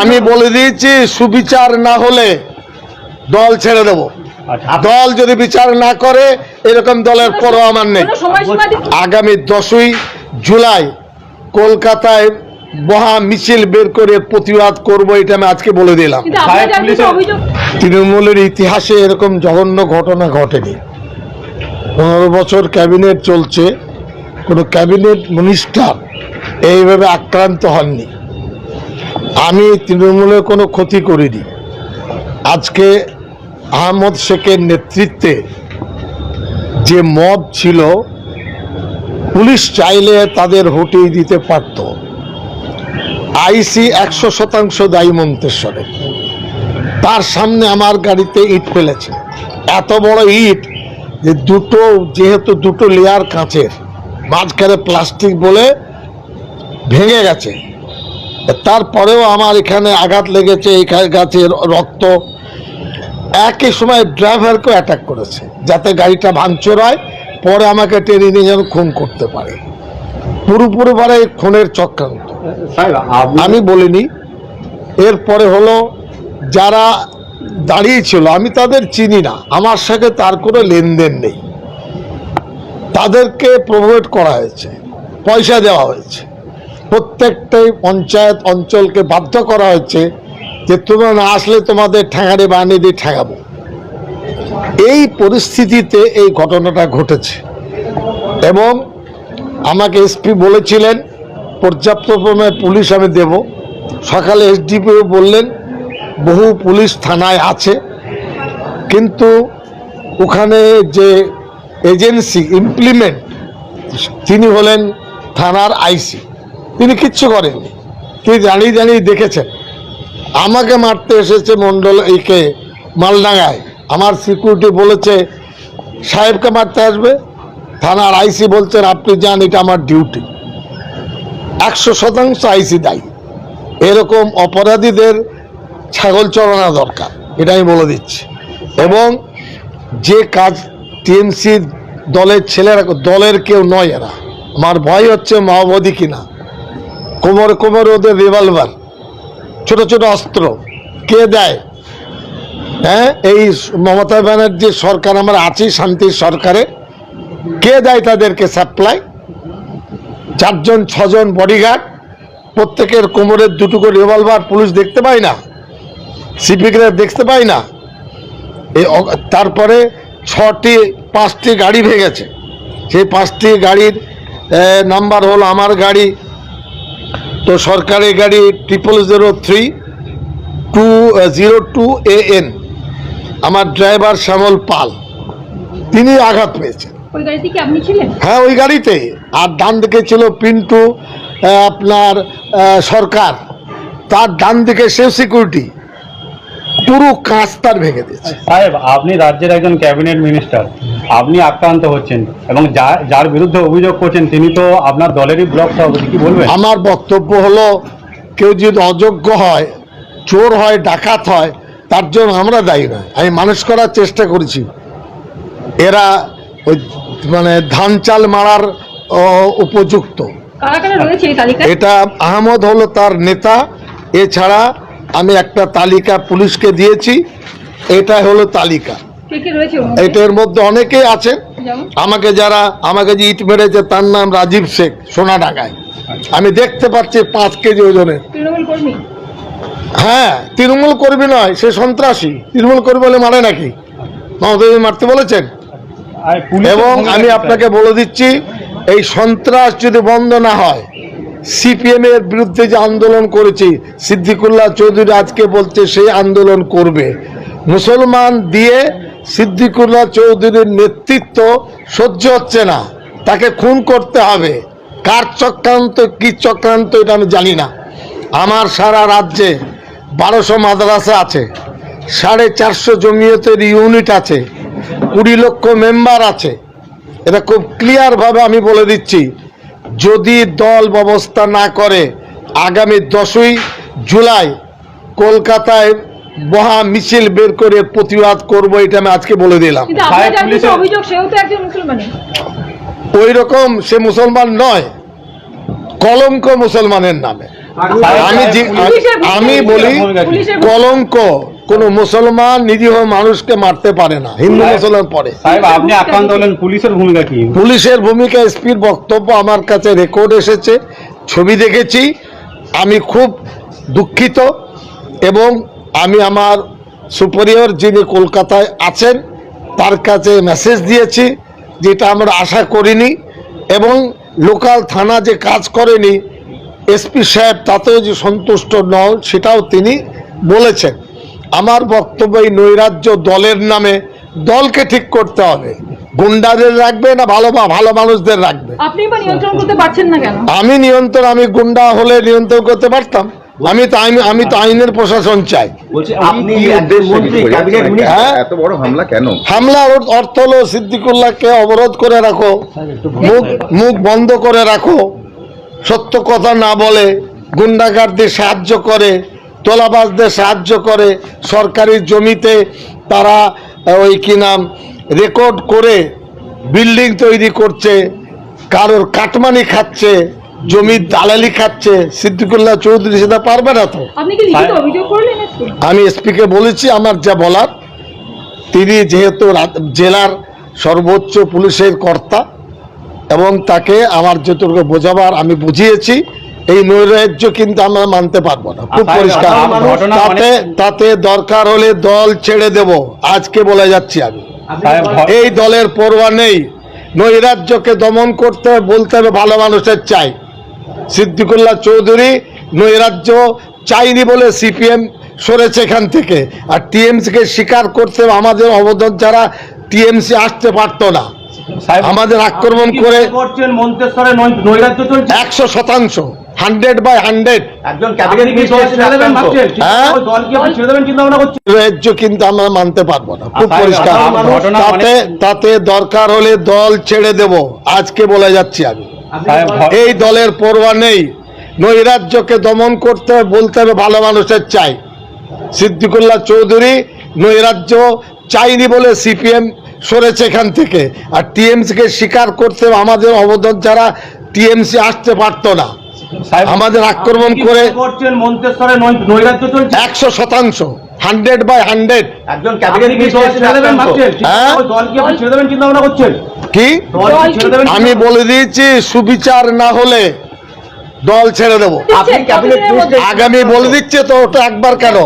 আমি বলে দিয়েছি সুবিচার না হলে দল ছেড়ে দেব। আচ্ছা দল যদি বিচার না করে এরকম দলের পরও আমার নেই। আগামী দশই জুলাই কলকাতায় মহা মিছিল বের করে প্রতিবাদ করব এটা আমি আজকে বলে দিলাম। তৃণমূলের ইতিহাসে এরকম জঘন্য ঘটনা ঘটেনি। পনেরো বছর ক্যাবিনেট চলছে কোনো ক্যাবিনেট মিনিস্টার এইভাবে আক্রান্ত হননি। আমি তৃণমূলের কোনো ক্ষতি করিনি। আজকে আহমদ শেখের নেতৃত্বে যে মদ ছিল, পুলিশ চাইলে তাদের হটিয়ে দিতে পারত। আইসি একশো শতাংশ দায়ী মন্তেশ্বরে তার সামনে আমার গাড়িতে ইট ফেলেছে। এত বড় ইট যে দুটো, যেহেতু দুটো লেয়ার কাঁচের, মাঝখানে প্লাস্টিক বলে ভেঙে গেছে। তারপরেও আমার এখানে আঘাত লেগেছে এখানে গাছের রক্ত। একই সময় ড্রাইভারকেও অ্যাটাক করেছে যাতে গাড়িটা ভাঙচুর হয় পরে আমাকে টেনে নিয়ে যেন খুন করতে পারে। পুরোপুরি বারে খুনের চক্রান্ত। আমি বলিনি এরপরে হলো যারা দাঁড়িয়েছিল আমি তাদের চিনি না আমার সাথে তার কোনো লেনদেন নেই। তাদেরকে প্রমোট করা হয়েছে পয়সা দেওয়া হয়েছে। প্রত্যেকটাই পঞ্চায়েত অঞ্চলকে বাধ্য করা হয়েছে যে তোমরা না আসলে তোমাদের ঠ্যাঙারে বানিয়ে দিয়ে ঠেঙাবো। এই পরিস্থিতিতে এই ঘটনাটা ঘটেছে। এবং আমাকে এসপি বলেছিলেন, পর্যাপ্ত পরিমাণে পুলিশ আমি দেব। সকালে এসডিপিও বললেন, বহু পুলিশ থানায় আছে। কিন্তু ওখানে যে এজেন্সি ইমপ্লিমেন্ট তিনি হলেন থানার আইসি। তিনি কিচ্ছু করেননি। তিনি জানিয়ে জানিয়ে দেখেছেন। আমাকে মারতে এসেছে মণ্ডল এইকে মালডাঙ্গায়। আমার সিকিউরিটি বলেছে, সাহেবকে মারতে আসবে। থানার আইসি বলছেন, আপনি যান, এটা আমার ডিউটি একশো শতাংশ আইসি দায়ী। এরকম অপরাধীদের ছাগল চড়ানো দরকার, এটা আমি বলে দিচ্ছি। এবং যে কাজ টিএমসি দলের ছেলেরা, দলের কেউ নয় এরা। আমার ভয় হচ্ছে মাওবাদী কিনা। কোমর কোমর ওদের রিভলভার ছোট ছোট অস্ত্র। কে দেয়? হ্যাঁ এই মমতা ব্যানার্জির সরকার, আমরা আছি শান্তির সরকারে। কে দেয় তাদেরকে সাপ্লাই চারজন, ছজন বডিগার্ড প্রত্যেকের কোমরের দুটো করে রিভলভার পুলিশ দেখতে পায় না সিপিকে দেখতে পায় না। এই তারপরে ছটি, পাঁচটি গাড়ি ভেঙেছে। সেই পাঁচটি গাড়ির নাম্বার হলো আমার গাড়ি তো সরকারি গাড়ি triple zero three two zero two A N আমার ড্রাইভার শ্যামল পাল। তিনি আঘাত পেয়েছেন। ওই গাড়িতে কি আপনি ছিলেন? হ্যাঁ ওই গাড়িতে। আর ডান দিকে ছিল পিন্টু আপনার সরকার। তার ডান দিকে সে সিকিউরিটি। পুরো কাঁচ তার ভেঙে দিয়েছে। সাহেব আপনি রাজ্যের একজন ক্যাবিনেট মিনিস্টার। আপনি আক্রান্ত হচ্ছেন এবং যার যার বিরুদ্ধে অভিযোগ করছেন তিনি তো আপনার দলেরই ব্লক সভাপতি কি বলবেন? আমার বক্তব্য হলো কেউ যদি অযোগ্য হয় চোর হয় ডাকাত হয় তার জন্য আমরা দায়ী নয়। আমি মানুষ করার চেষ্টা করেছি। এরা ওই মানে ধান চাল মারার উপযুক্ত। কারা কারা রয়েছে এই তালিকায়? এটা আহমদ হলো তার নেতা। এছাড়া আমি একটা তালিকা পুলিশকে দিয়েছি। এটা হলো তালিকা। কে কে রয়েছে মধ্যে? এটার মধ্যে অনেকেই আছেন। আমাকে যারা আমাকে যে ইট মেরেছে তার নাম রাজীব শেখ সোনাডাঙ্গায় আমি দেখতে পাচ্ছি পাঁচ কেজি ওজনের হ্যাঁ তৃণমূল কর্মী নয় সে সন্ত্রাসী। তৃণমূল কর্মী বলে মারে নাকি? মমতা মারতে বলেছেন? এবং আমি আপনাকে বলে দিচ্ছি এই সন্ত্রাস যদি বন্ধ না হয় সিপিএম এর বিরুদ্ধে যে আন্দোলন করেছি সিদ্দিকুল্লাহ চৌধুরী আজকে বলছে সেই আন্দোলন করবে। মুসলমান দিয়ে সিদ্দিকুল্লাহ চৌধুরীর নেতৃত্ব সহ্য হচ্ছে না। তাকে খুন করতে হবে। কার চক্রান্ত, কি চক্রান্ত এটা আমি জানি না। আমার সারা রাজ্যে বারোশো মাদ্রাসা আছে, সাড়ে চারশো জমিয়তের ইউনিট আছে, কুড়ি লক্ষ মেম্বার আছে। এটা খুব ক্লিয়ারভাবে আমি বলে দিচ্ছি, যদি দল ব্যবস্থা না করে আগামী দশই জুলাই কলকাতায় মহা মিছিল বের করে প্রতিবাদ করব এটা আমি আজকে বলে দিলাম। কিন্তু আপনার সাহেব যার বিরুদ্ধে পুলিশের- অভিযোগ সেও তো একজন মুসলমানই ওই রকম সে মুসলমান নয় কলঙ্ক মুসলমানের নামে। আমি আমি বলি কলঙ্ক কোন মুসলমান নিরীহ মানুষকে মারতে পারে না হিন্দু মুসলমান পরে। আপনি আক্রান্ত হলেন পুলিশের ভূমিকা কি? পুলিশের ভূমিকা এসপির বক্তব্য আমার কাছে রেকর্ড এসেছে ছবি দেখেছি। আমি খুব দুঃখিত এবং আমি আমার সুপরিয়র যিনি কলকাতায় আছেন তার কাছে মেসেজ দিয়েছি যেটা আমরা আশা করিনি এবং লোকাল থানা যে কাজ করেনি এসপি সাহেব তাতেও যে সন্তুষ্ট নন সেটাও তিনি বলেছেন। আমার বক্তব্য এই নৈরাজ্য দলের নামে দলকে ঠিক করতে হবে। গুন্ডাদের রাখবে না ভালো ভালো মানুষদের রাখবে? আপনি নিয়ন্ত্রণ করতে পারছেন না কেন? আমি নিয়ন্ত্রণ আমি গুন্ডা হলে নিয়ন্ত্রণ করতে পারতাম। আমি তো আইন আমি তো আইনের প্রশাসন চাই। হ্যাঁ? এত বড় হামলা কেন? হামলার অর- অর্থ হলো সিদ্দিকুল্লাহকে অবরোধ করে রাখো মুখ মুখ বন্ধ করে রাখো সত্য কথা না বলে গুন্ডাগারদের সাহায্য করে তোলাবাজদের সাহায্য করে সরকারি জমিতে তারা ওই কি নাম রেকর্ড করে বিল্ডিং তৈরি করছে কারোর কাটমানি খাচ্ছে জমির দালালি খাচ্ছে সিদ্দিকুল্লাহ চৌধুরী সেটা পারবে না তো? আমি এসপিকে বলেছি আমার যা বলার তিনি যেহেতু জেলার সর্বোচ্চ পুলিশের কর্তা এবং তাকে আমার যতটুকু বোঝাবার আমি বুঝিয়েছি এই নৈরাজ্য কিন্তু আমরা মানতে পারব না। খুব পরিষ্কার। তাতে তাতে দরকার হলে দল ছেড়ে দেব আজকে বলে যাচ্ছি আমি। এই দলের পরোয়া নেই। নৈরাজ্যকে দমন করতে হবে, বলতে হবে ভালো মানুষের চাই। সিদ্দিকুল্লাহ চৌধুরী নৈরাজ্য চাইনি বলে সিপিএম সরেছে এখান থেকে। আর টিএমসিকে স্বীকার করতে আমাদের অবদান ছাড়া টিএমসি আসতে পারতো না। আমাদের আক্রমণ করে একশো শতাংশ হান্ড্রেড বাই হান্ড্রেড রাজ্য কিন্তু আমরা মানতে পারব না। খুব পরিষ্কার। তাতে তাতে দরকার হলে দল ছেড়ে দেব। আজকে বলে যাচ্ছি আমি। এই দলের পরোয়া নেই। নৈরাজ্যকে দমন করতে হবে, বলতে হবে ভালো মানুষের চাই। সিদ্দিকুল্লাহ চৌধুরী নৈরাজ্য চাইনি বলে সিপিএম সরেছে এখান থেকে। আর টিএমসিকে স্বীকার করতে হবে, আমাদের অবদান ছাড়া টিএমসি আসতে পারতো না। আমাদের আক্রমণ করে একশো শতাংশ। Hundred by hundred. একজন হ্যাঁ? কি দেবেন আমি বলে দিয়েছি সুবিচার না হলে দল ছেড়ে দেবো। আগামী বলে দিচ্ছে তো ওটা একবার কেন?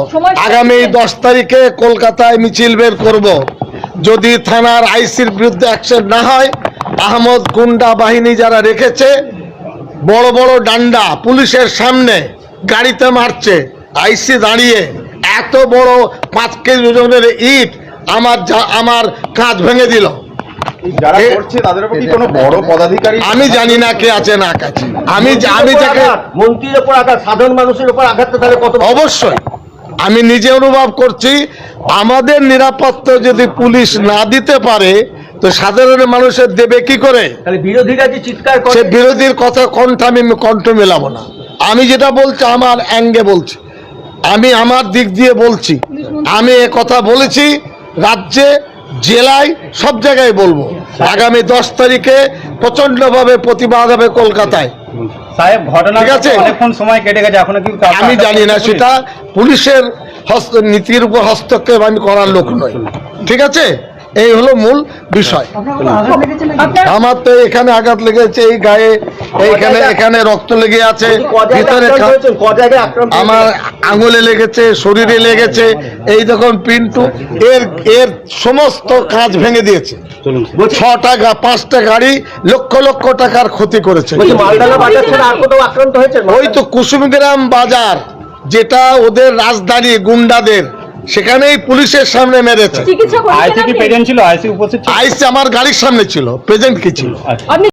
আগামী দশ তারিখে কলকাতায় মিছিল বের করব। যদি থানার আইসির বিরুদ্ধে অ্যাকশন না হয় আহমদ গুন্ডা বাহিনী যারা রেখেছে বড় বড় ডান্ডা পুলিশের সামনে গাড়িতে মারছে আইসি দাঁড়িয়ে এত বড় পাঁচ কেজি ওজনের ইট আমার আমার কাঁচ ভেঙে দিল। আমি জানি না কে আছে না কাছে। আমি আমি যাকে মন্ত্রীর উপর আঘাত সাধারণ মানুষের উপর আঘাত তাহলে কত অবশ্যই। আমি নিজে অনুভব করছি আমাদের নিরাপত্তা যদি পুলিশ না দিতে পারে তো সাধারণ মানুষের দেবে কি করে? তাহলে বিরোধীরা যে চিৎকার সে করে বিরোধীর কথা কণ্ঠ আমি কণ্ঠ মেলাবো না। আমি যেটা বলছি আমার অ্যাঙ্গে বলছি। আমি আমার দিক দিয়ে বলছি। আমি এ কথা বলেছি রাজ্যে জেলায় সব জায়গায় বলব। আগামী দশ তারিখে প্রচন্ডভাবে প্রতিবাদ হবে কলকাতায়। সাহেব ঘটনা ঠিক আছে? অনেকক্ষণ সময় কেটে গেছে এখনও কি আমি জানি না সেটা। পুলিশের নীতির উপর হস্তক্ষেপ আমি করার লোক নই। ঠিক আছে? এই হলো মূল বিষয়। আমার তো এখানে আঘাত লেগেছে এই গায়ে এইখানে এখানে রক্ত লেগে আছে ভিতরে আমার আঙুলে লেগেছে শরীরে লেগেছে এই দেখুন পিন্টু এর এর সমস্ত কাজ ভেঙে দিয়েছে। ছটা গা- পাঁচটা গাড়ি লক্ষ লক্ষ টাকার ক্ষতি করেছে। বলছি মালদানা বাজার ছাড়া আর কোথাও আক্রান্ত হয়েছে ওই তো কুসুমগ্রাম বাজার যেটা ওদের রাজধানী গুন্ডাদের। সেখানেই পুলিশের সামনে মেরেছে। আইসি কি প্রেজেন্ট ছিল? আইসি উপস্থিত ছিল? আইসি আমার গাড়ির সামনে ছিল। প্রেজেন্ট কি ছিল? আচ্ছা।